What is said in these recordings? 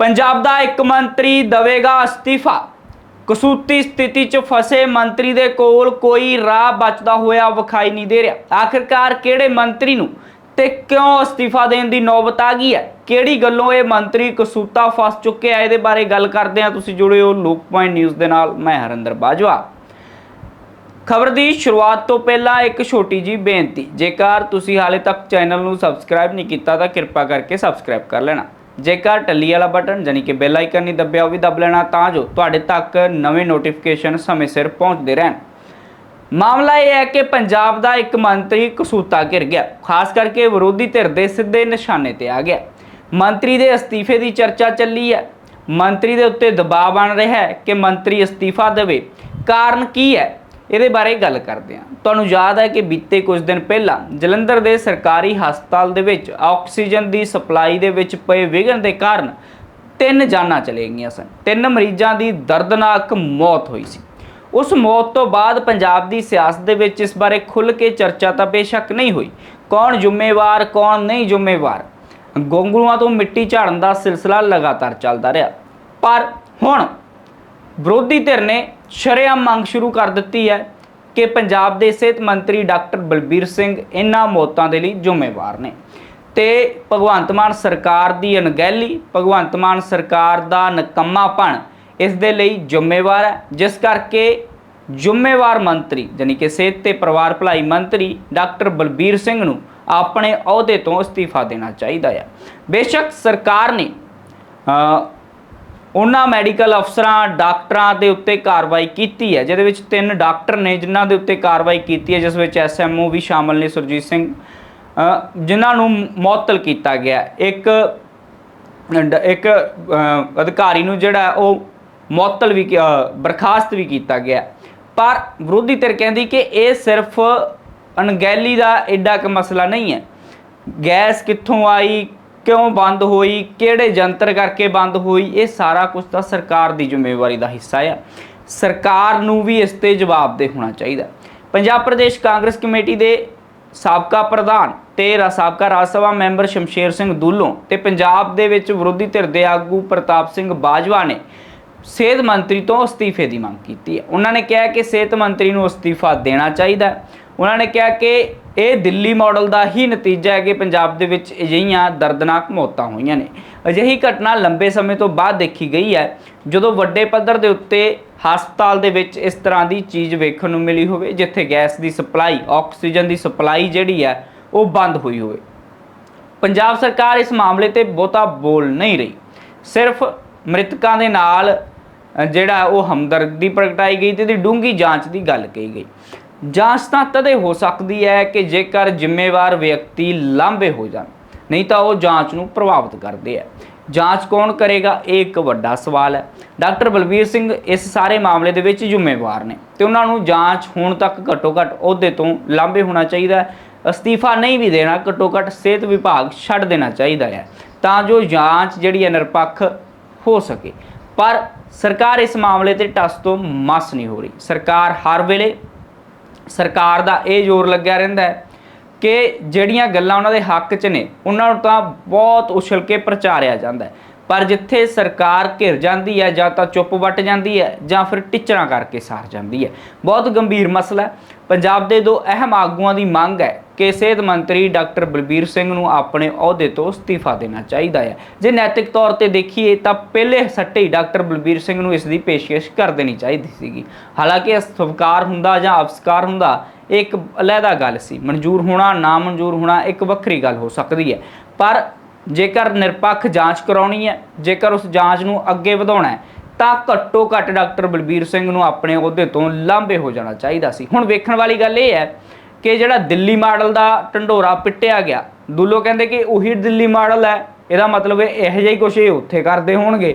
ਪੰਜਾਬ ਦਾ ਇੱਕ ਮੰਤਰੀ ਦਵੇਗਾ ਅਸਤੀਫਾ। ਕਸੂਤੀ ਸਥਿਤੀ 'ਚ ਫਸੇ ਮੰਤਰੀ ਦੇ ਕੋਲ ਕੋਈ ਰਾਹ ਬਚਦਾ ਹੋਇਆ ਵਿਖਾਈ ਨਹੀਂ ਦੇ ਰਿਹਾ। ਆਖਿਰਕਾਰ ਕਿਹੜੇ ਮੰਤਰੀ ਨੂੰ ਤੇ ਕਿਉਂ ਅਸਤੀਫਾ ਦੇਣ ਦੀ ਨੌਬਤ ਆ ਗਈ ਹੈ? ਕਿਹੜੀ ਗੱਲੋਂ ਇਹ ਮੰਤਰੀ ਕਸੂਤਾ ਫਸ ਚੁੱਕਿਆ ਇਹਦੇ ਬਾਰੇ ਗੱਲ ਕਰਦੇ ਹਾਂ। ਤੁਸੀਂ ਜੁੜੇ ਹੋ ਲੋਕ ਪੁਆਇੰਟ ਨਿਊਜ਼ ਦੇ ਨਾਲ। ਮੈਂ ਹਰਿੰਦਰ ਬਾਜਵਾ। ਖਬਰ ਦੀ ਸ਼ੁਰੂਆਤ ਤੋਂ ਪਹਿਲਾਂ ਇੱਕ ਛੋਟੀ ਜੀ ਬੇਨਤੀ। ਜੇਕਰ ਤੁਸੀਂ ਹਾਲੇ ਤੱਕ ਚੈਨਲ ਨੂੰ ਸਬਸਕ੍ਰਾਈਬ ਨਹੀਂ ਕੀਤਾ ਤਾਂ ਕਿਰਪਾ ਕਰਕੇ ਸਬਸਕ੍ਰਾਈਬ ਕਰ ਲੈਣਾ। ਜੇਕਰ ਟੱਲੀ ਵਾਲਾ ਬਟਨ ਜਾਨੀ ਕਿ ਬੈਲ ਆਈਕਨ ਨਹੀਂ ਦੱਬਿਆ ਉਹ ਵੀ ਦੱਬ ਲੈਣਾ, ਤਾਂ ਜੋ ਤੁਹਾਡੇ ਤੱਕ ਨਵੇਂ ਨੋਟੀਫਿਕੇਸ਼ਨ ਸਮੇਂ ਸਿਰ ਪਹੁੰਚਦੇ ਰਹਿਣ। ਮਾਮਲਾ ਇਹ ਹੈ ਕਿ ਪੰਜਾਬ ਦਾ ਇੱਕ ਮੰਤਰੀ ਕਸੂਤਾ ਘਿਰ ਗਿਆ। ਖਾਸ ਕਰਕੇ ਵਿਰੋਧੀ ਧਿਰ ਦੇ ਸਿੱਧੇ ਨਿਸ਼ਾਨੇ ਤੇ ਆ ਗਿਆ। ਮੰਤਰੀ ਦੇ ਅਸਤੀਫੇ ਦੀ ਚਰਚਾ ਚੱਲੀ ਹੈ। ਮੰਤਰੀ ਦੇ ਉੱਤੇ ਦਬਾਅ ਬਣ ਰਿਹਾ ਹੈ ਕਿ ਮੰਤਰੀ ਅਸਤੀਫਾ ਦੇਵੇ। ਕਾਰਨ ਕੀ ਹੈ? ਇਹਦੇ ਬਾਰੇ ਗੱਲ ਕਰਦੇ ਹਾਂ। ਤੁਹਾਨੂੰ ਯਾਦ ਹੈ ਕਿ ਬੀਤੇ ਕੁਝ ਦਿਨ ਪਹਿਲਾਂ ਜਲੰਧਰ ਦੇ ਸਰਕਾਰੀ ਹਸਪਤਾਲ ਦੇ ਵਿੱਚ ਆਕਸੀਜਨ ਦੀ ਸਪਲਾਈ ਦੇ ਵਿੱਚ ਪਏ ਵਿਘਨ ਦੇ ਕਾਰਨ ਤਿੰਨ ਜਾਨਾਂ ਚਲੇ ਗਈਆਂ ਸਨ। ਤਿੰਨ ਮਰੀਜ਼ਾਂ ਦੀ ਦਰਦਨਾਕ ਮੌਤ ਹੋਈ ਸੀ। ਉਸ ਮੌਤ ਤੋਂ ਬਾਅਦ ਪੰਜਾਬ ਦੀ ਸਿਆਸਤ ਦੇ ਵਿੱਚ ਇਸ ਬਾਰੇ ਖੁੱਲ੍ਹ ਕੇ ਚਰਚਾ ਤਾਂ ਬੇਸ਼ੱਕ ਨਹੀਂ ਹੋਈ। ਕੌਣ ਜ਼ਿੰਮੇਵਾਰ, ਕੌਣ ਨਹੀਂ ਜ਼ਿੰਮੇਵਾਰ? ਗੋਂਗਲੂਆਂ ਤੋਂ ਮਿੱਟੀ ਝਾੜਨ ਦਾ ਸਿਲਸਿਲਾ ਲਗਾਤਾਰ ਚੱਲਦਾ ਰਿਹਾ। ਪਰ ਹੁਣ ਵਿਰੋਧੀ ਧਿਰ ਨੇ ਸ਼ਰੇਆਮ ਮੰਗ ਸ਼ੁਰੂ ਕਰ ਦਿੱਤੀ ਹੈ ਕਿ ਪੰਜਾਬ ਦੇ ਸਿਹਤ ਮੰਤਰੀ ਡਾਕਟਰ ਬਲਬੀਰ ਸਿੰਘ ਇਹਨਾਂ ਮੌਤਾਂ ਦੇ ਲਈ ਜ਼ਿੰਮੇਵਾਰ ਨੇ। ਤੇ ਭਗਵੰਤ ਮਾਨ ਸਰਕਾਰ ਦੀ ਅਣਗਹਿਲੀ, ਭਗਵੰਤ ਮਾਨ ਸਰਕਾਰ ਦਾ ਨਕੰਮਾਪਣ ਇਸ ਦੇ ਲਈ ਜ਼ਿੰਮੇਵਾਰ ਹੈ, ਜਿਸ ਕਰਕੇ ਜ਼ਿੰਮੇਵਾਰ ਮੰਤਰੀ ਯਾਨੀ ਕਿ ਸਿਹਤ ਤੇ ਪਰਿਵਾਰ ਭਲਾਈ ਮੰਤਰੀ ਡਾਕਟਰ ਬਲਬੀਰ ਸਿੰਘ ਨੂੰ ਆਪਣੇ ਅਹੁਦੇ ਤੋਂ ਅਸਤੀਫਾ ਦੇਣਾ ਚਾਹੀਦਾ ਹੈ। ਬੇਸ਼ੱਕ ਸਰਕਾਰ ਨੇ ਉਹਨਾਂ ਮੈਡੀਕਲ ਅਫਸਰਾਂ, ਡਾਕਟਰਾਂ ਦੇ ਉੱਤੇ ਕਾਰਵਾਈ ਕੀਤੀ ਹੈ, ਜਿਹਦੇ ਵਿੱਚ ਤਿੰਨ ਡਾਕਟਰ ਨੇ, ਜਿਨ੍ਹਾਂ ਦੇ ਉੱਤੇ ਕਾਰਵਾਈ ਕੀਤੀ ਹੈ, ਜਿਸ ਵਿੱਚ ਐਸਐਮਓ ਵੀ ਸ਼ਾਮਲ ਨੇ, ਸੁਰਜੀਤ ਸਿੰਘ ਜਿਨ੍ਹਾਂ ਨੂੰ ਮੁਅੱਤਲ ਕੀਤਾ ਗਿਆ ਇੱਕ ਇੱਕ ਅਧਿਕਾਰੀ ਨੂੰ ਜਿਹੜਾ ਉਹ ਮੁਅੱਤਲ ਵੀ ਬਰਖਾਸਤ ਵੀ ਕੀਤਾ ਗਿਆ ਪਰ ਵਿਰੋਧੀ ਧਿਰ ਕਹਿੰਦੀ ਕਿ ਇਹ ਸਿਰਫ ਅਣਗਹਿਲੀ ਦਾ ਐਡਾ ਕੁ ਮਸਲਾ ਨਹੀਂ ਹੈ। ਗੈਸ ਕਿੱਥੋਂ ਆਈ ਕਿਉਂ ਬੰਦ ਹੋਈ, ਕਿਹੜੇ ਜੰਤਰ ਕਰਕੇ ਬੰਦ ਹੋਈ, ਇਹ ਸਾਰਾ ਕੁਝ ਤਾਂ ਸਰਕਾਰ ਦੀ ਜ਼ਿੰਮੇਵਾਰੀ ਦਾ ਹਿੱਸਾ ਹੈ ਸਰਕਾਰ ਨੂੰ ਵੀ ਇਸ ਤੇ ਜਵਾਬਦੇਹ ਹੋਣਾ ਚਾਹੀਦਾ। ਪੰਜਾਬ ਪ੍ਰਦੇਸ਼ ਕਾਂਗਰਸ ਕਮੇਟੀ ਦੇ ਸਾਬਕਾ ਪ੍ਰਧਾਨ ਤੇ ਸਾਬਕਾ ਰਾਜ ਸਭਾ ਮੈਂਬਰ ਸ਼ਮਸ਼ੇਰ ਸਿੰਘ ਦੁੱਲੋਂ ਤੇ ਪੰਜਾਬ ਦੇ ਵਿੱਚ ਵਿਰੋਧੀ ਧਿਰ ਦੇ ਆਗੂ ਪ੍ਰਤਾਪ ਸਿੰਘ ਬਾਜਵਾ ਨੇ ਸਿਹਤ ਮੰਤਰੀ ਤੋਂ ਅਸਤੀਫੇ ਦੀ ਮੰਗ ਕੀਤੀ ਹੈ। ਉਹਨਾਂ ਨੇ ਕਿਹਾ ਕਿ ਸਿਹਤ ਮੰਤਰੀ ਨੂੰ ਅਸਤੀਫਾ ਦੇਣਾ ਚਾਹੀਦਾ ਹੈ। ਉਹਨਾਂ ਨੇ ਕਿਹਾ ਕਿ ਇਹ ਦਿੱਲੀ ਮਾਡਲ ਦਾ ਹੀ ਨਤੀਜਾ ਹੈ ਕਿ ਪੰਜਾਬ ਦੇ ਵਿੱਚ ਅਜਿਹੀਆਂ ਦਰਦਨਾਕ ਮੌਤਾਂ ਹੋਈਆਂ ਨੇ। ਅਜਿਹੀ ਘਟਨਾ ਲੰਬੇ ਸਮੇਂ ਤੋਂ ਬਾਅਦ ਦੇਖੀ ਗਈ ਹੈ, ਜਦੋਂ ਵੱਡੇ ਪੱਧਰ ਦੇ ਉੱਤੇ ਹਸਪਤਾਲ ਦੇ ਵਿੱਚ ਇਸ ਤਰ੍ਹਾਂ ਦੀ ਚੀਜ਼ ਵੇਖਣ ਨੂੰ ਮਿਲੀ ਹੋਵੇ, ਜਿੱਥੇ ਗੈਸ ਦੀ ਸਪਲਾਈ, ਆਕਸੀਜਨ ਦੀ ਸਪਲਾਈ ਜਿਹੜੀ ਹੈ, ਉਹ ਬੰਦ ਹੋਈ ਹੋਵੇ। ਪੰਜਾਬ ਸਰਕਾਰ ਇਸ ਮਾਮਲੇ ਤੇ ਬਹੁਤਾ ਬੋਲ ਨਹੀਂ ਰਹੀ। ਸਿਰਫ ਮ੍ਰਿਤਕਾਂ ਦੇ ਨਾਲ ਜਿਹੜਾ ਉਹ ਹਮਦਰਦੀ ਪ੍ਰਗਟਾਈ ਗਈ ਤੇ ਇਹਦੀ ਡੂੰਗੀ ਜਾਂਚ ਦੀ ਗੱਲ ਕਹੀ ਗਈ। ਜਾਂਚ ਤਾਂ ਤਦੇ ਹੋ ਸਕਦੀ ਹੈ ਕਿ ਜੇਕਰ ਜ਼ਿੰਮੇਵਾਰ ਵਿਅਕਤੀ ਲਾਂਭੇ ਹੋ ਜਾਣ, ਨਹੀਂ ਤਾਂ ਉਹ ਜਾਂਚ ਨੂੰ ਪ੍ਰਭਾਵਿਤ ਕਰਦੇ ਹੈ। ਜਾਂਚ ਕੌਣ ਕਰੇਗਾ? ਇਹ ਇੱਕ ਵੱਡਾ ਸਵਾਲ ਹੈ। ਡਾਕਟਰ ਬਲਬੀਰ ਸਿੰਘ ਇਸ ਸਾਰੇ ਮਾਮਲੇ ਦੇ ਵਿੱਚ ਜ਼ਿੰਮੇਵਾਰ ਨੇ ਤੇ ਉਹਨਾਂ ਨੂੰ ਜਾਂਚ ਹੁਣ ਤੱਕ ਘੱਟੋ ਘੱਟ ਅਹੁਦੇ ਤੋਂ ਲਾਂਭੇ ਹੋਣਾ ਚਾਹੀਦਾ ਹੈ। ਅਸਤੀਫਾ ਨਹੀਂ ਵੀ ਦੇਣਾ, ਘੱਟੋ ਘੱਟ ਸਿਹਤ ਵਿਭਾਗ ਛੱਡ ਦੇਣਾ ਚਾਹੀਦਾ ਹੈ ਤਾਂ ਜੋ ਜਾਂਚ ਜਿਹੜੀ ਹੈ ਨਿਰਪੱਖ ਹੋ ਸਕੇ। ਪਰ ਸਰਕਾਰ ਇਸ ਮਾਮਲੇ ਤੇ ਟਸ ਤੋਂ ਮਸ ਨਹੀਂ ਹੋ ਰਹੀ। ਸਰਕਾਰ ਹਰ ਵੇਲੇ ਸਰਕਾਰ ਦਾ ਇਹ ਜ਼ੋਰ ਲੱਗਿਆ ਰਹਿੰਦਾ ਹੈ ਕਿ ਜਿਹੜੀਆਂ ਗੱਲਾਂ ਉਹਨਾਂ ਦੇ ਹੱਕ 'ਚ ਨੇ, ਉਹਨਾਂ ਨੂੰ ਤਾਂ ਬਹੁਤ ਉਛਲ ਕੇ ਪ੍ਰਚਾਰਿਆ ਜਾਂਦਾ ਪਰ ਜਿੱਥੇ ਸਰਕਾਰ ਘਿਰ ਜਾਂਦੀ ਹੈ, ਜਾਂ ਤਾਂ ਚੁੱਪ ਵੱਟ ਜਾਂਦੀ ਹੈ, ਜਾਂ ਫਿਰ ਟਿੱਚਰਾਂ ਕਰਕੇ ਸਾਰ ਜਾਂਦੀ ਹੈ। ਬਹੁਤ ਗੰਭੀਰ ਮਸਲਾ ਹੈ। ਪੰਜਾਬ ਦੇ ਦੋ ਅਹਿਮ ਆਗੂਆਂ ਦੀ ਮੰਗ ਹੈ ਕਿ ਸਿਹਤ ਮੰਤਰੀ ਡਾਕਟਰ ਬਲਬੀਰ ਸਿੰਘ ਨੂੰ ਆਪਣੇ ਅਹੁਦੇ ਤੋਂ ਅਸਤੀਫਾ ਦੇਣਾ ਚਾਹੀਦਾ ਹੈ। ਜੇ ਨੈਤਿਕ ਤੌਰ ਤੇ ਦੇਖੀਏ ਤਾਂ ਪਹਿਲੇ ਸੱਟੇ ਹੀ ਡਾਕਟਰ ਬਲਬੀਰ ਸਿੰਘ ਨੂੰ ਇਸ ਦੀ ਪੇਸ਼ਕਸ਼ ਕਰ ਦੇਣੀ ਚਾਹੀਦੀ ਸੀਗੀ। ਹਾਲਾਂਕਿ ਇਹ ਸਵੀਕਾਰ ਹੁੰਦਾ ਜਾਂ ਅਵਸਕਾਰ ਹੁੰਦਾ, ਇਹ ਇੱਕ ਅਲੱਗਾ ਗੱਲ ਸੀ। ਮਨਜ਼ੂਰ ਹੋਣਾ, ਨਾ ਮਨਜ਼ੂਰ ਹੋਣਾ, ਇੱਕ ਵੱਖਰੀ ਗੱਲ ਹੋ ਸਕਦੀ ਹੈ। ਪਰ ਜੇਕਰ ਨਿਰਪੱਖ ਜਾਂਚ ਕਰਾਉਣੀ ਹੈ, ਜੇਕਰ ਉਸ ਜਾਂਚ ਨੂੰ ਅੱਗੇ ਵਧਾਉਣਾ ਹੈ, ਤਾਂ ਘੱਟੋ ਘੱਟ ਡਾਕਟਰ ਬਲਬੀਰ ਸਿੰਘ ਨੂੰ ਆਪਣੇ ਅਹੁਦੇ ਤੋਂ ਲਾਂਭੇ ਹੋ ਜਾਣਾ ਚਾਹੀਦਾ ਸੀ। ਹੁਣ ਵੇਖਣ ਵਾਲੀ ਗੱਲ ਇਹ ਹੈ ਕਿ ਜਿਹੜਾ ਦਿੱਲੀ ਮਾਡਲ ਦਾ ਢੰਡੋਰਾ ਪਿੱਟਿਆ ਗਿਆ। ਦੁੱਲੋ ਕਹਿੰਦੇ ਕਿ ਉਹੀ ਦਿੱਲੀ ਮਾਡਲ ਹੈ। ਇਹਦਾ ਮਤਲਬ ਇਹ ਇਹੋ ਜਿਹਾ ਹੀ ਕੁਝ ਇਹ ਉੱਥੇ ਕਰਦੇ ਹੋਣਗੇ,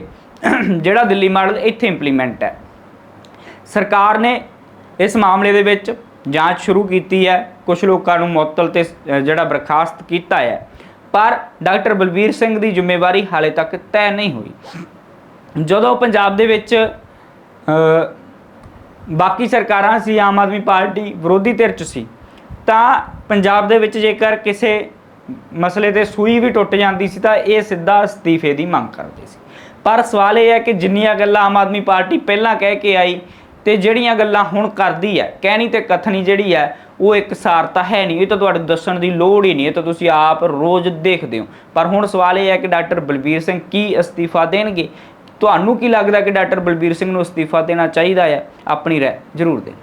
ਜਿਹੜਾ ਦਿੱਲੀ ਮਾਡਲ ਇੱਥੇ ਇੰਪਲੀਮੈਂਟ ਹੈ। ਸਰਕਾਰ ਨੇ ਇਸ ਮਾਮਲੇ ਦੇ ਵਿੱਚ ਜਾਂਚ ਸ਼ੁਰੂ ਕੀਤੀ ਹੈ। ਕੁਝ ਲੋਕਾਂ ਨੂੰ ਮੁਅੱਤਲ ਤੇ ਜਿਹੜਾ ਬਰਖਾਸਤ ਕੀਤਾ ਹੈ। ਪਰ ਡਾਕਟਰ ਬਲਬੀਰ ਸਿੰਘ ਦੀ ਜ਼ਿੰਮੇਵਾਰੀ ਹਾਲੇ ਤੱਕ ਤੈਅ ਨਹੀਂ ਹੋਈ। ਜਦੋਂ ਪੰਜਾਬ ਦੇ ਵਿੱਚ ਬਾਕੀ ਸਰਕਾਰਾਂ ਸੀ, ਆਮ ਆਦਮੀ ਪਾਰਟੀ ਵਿਰੋਧੀ ਧਿਰ ਚ ਸੀ ਤਾਂ ਪੰਜਾਬ ਦੇ ਵਿੱਚ ਜੇਕਰ ਕਿਸੇ ਮਸਲੇ ਤੇ ਸੂਈ ਵੀ ਟੁੱਟ ਜਾਂਦੀ ਸੀ ਤਾਂ ਇਹ ਸਿੱਧਾ ਅਸਤੀਫੇ ਦੀ ਮੰਗ ਕਰਦੇ ਸੀ। ਪਰ ਸਵਾਲ ਇਹ ਹੈ ਕਿ ਜਿੰਨੀਆਂ ਗੱਲਾਂ ਆਮ ਆਦਮੀ ਪਾਰਟੀ ਪਹਿਲਾਂ ਕਹਿ ਕੇ ਆਈ ਤੇ ਜਿਹੜੀਆਂ ਗੱਲਾਂ ਹੁਣ ਕਰਦੀ ਹੈ, ਕਹਿਣੀ ਤੇ ਕਥਨੀ ਜਿਹੜੀ ਹੈ, ਉਹ ਇੱਕ ਸਾਰਤਾ ਹੈ ਨਹੀਂ। ਇਹ ਤਾਂ ਤੁਹਾਡੇ ਦੱਸਣ ਦੀ ਲੋੜ ਹੀ ਨਹੀਂ। ਇਹ ਤਾਂ ਤੁਸੀਂ ਆਪ ਰੋਜ਼ ਦੇਖਦੇ ਹੋ। ਪਰ ਹੁਣ ਸਵਾਲ ਇਹ ਹੈ ਕਿ ਡਾਕਟਰ ਬਲਬੀਰ ਸਿੰਘ ਕੀ ਅਸਤੀਫਾ ਦੇਣਗੇ? ਤੁਹਾਨੂੰ ਕੀ ਲੱਗਦਾ ਕਿ ਡਾਕਟਰ ਬਲਬੀਰ ਸਿੰਘ ਨੂੰ ਅਸਤੀਫਾ ਦੇਣਾ ਚਾਹੀਦਾ ਹੈ? ਆਪਣੀ ਰਾਏ ਜ਼ਰੂਰ ਦੇ